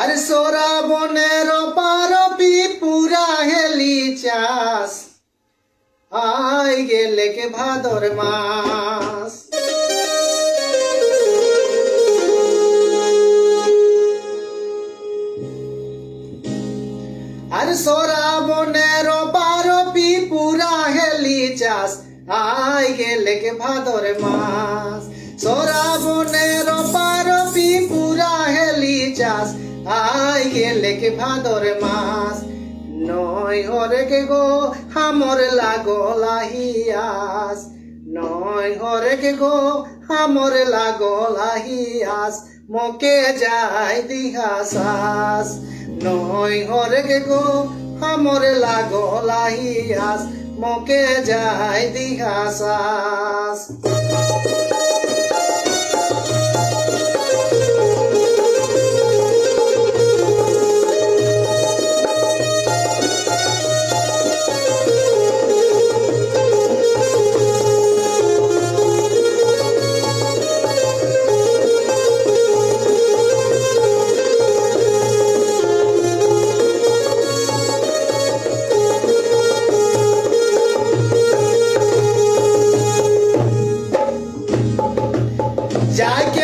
আর সোরা বনের পার পুরা হেলি চাষ। আই গেলে কে ভাদর মাস। আর সোরা বনের পার পুরা হেলি চাষ। আই গেলে কে ভাদর মাস। সোরা বনের দেখি ভাদর মাস, নয় হরে কে গো হামর লাগলাহিয়াস। নয় হরে কে গো হামর লাগলাহিয়াস, মকে যাই দিহাসাস নয় হরে কে গো হামর লাগলাহিয়াস, মকে যাই দিহাসাস যাকে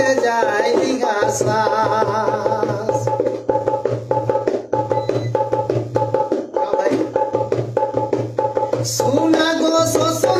মরে যায় গাছাস সোনা গো সোনা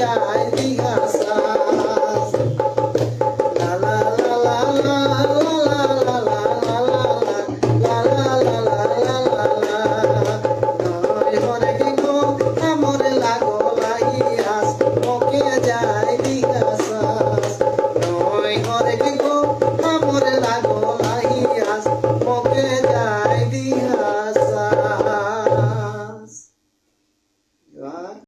yeah.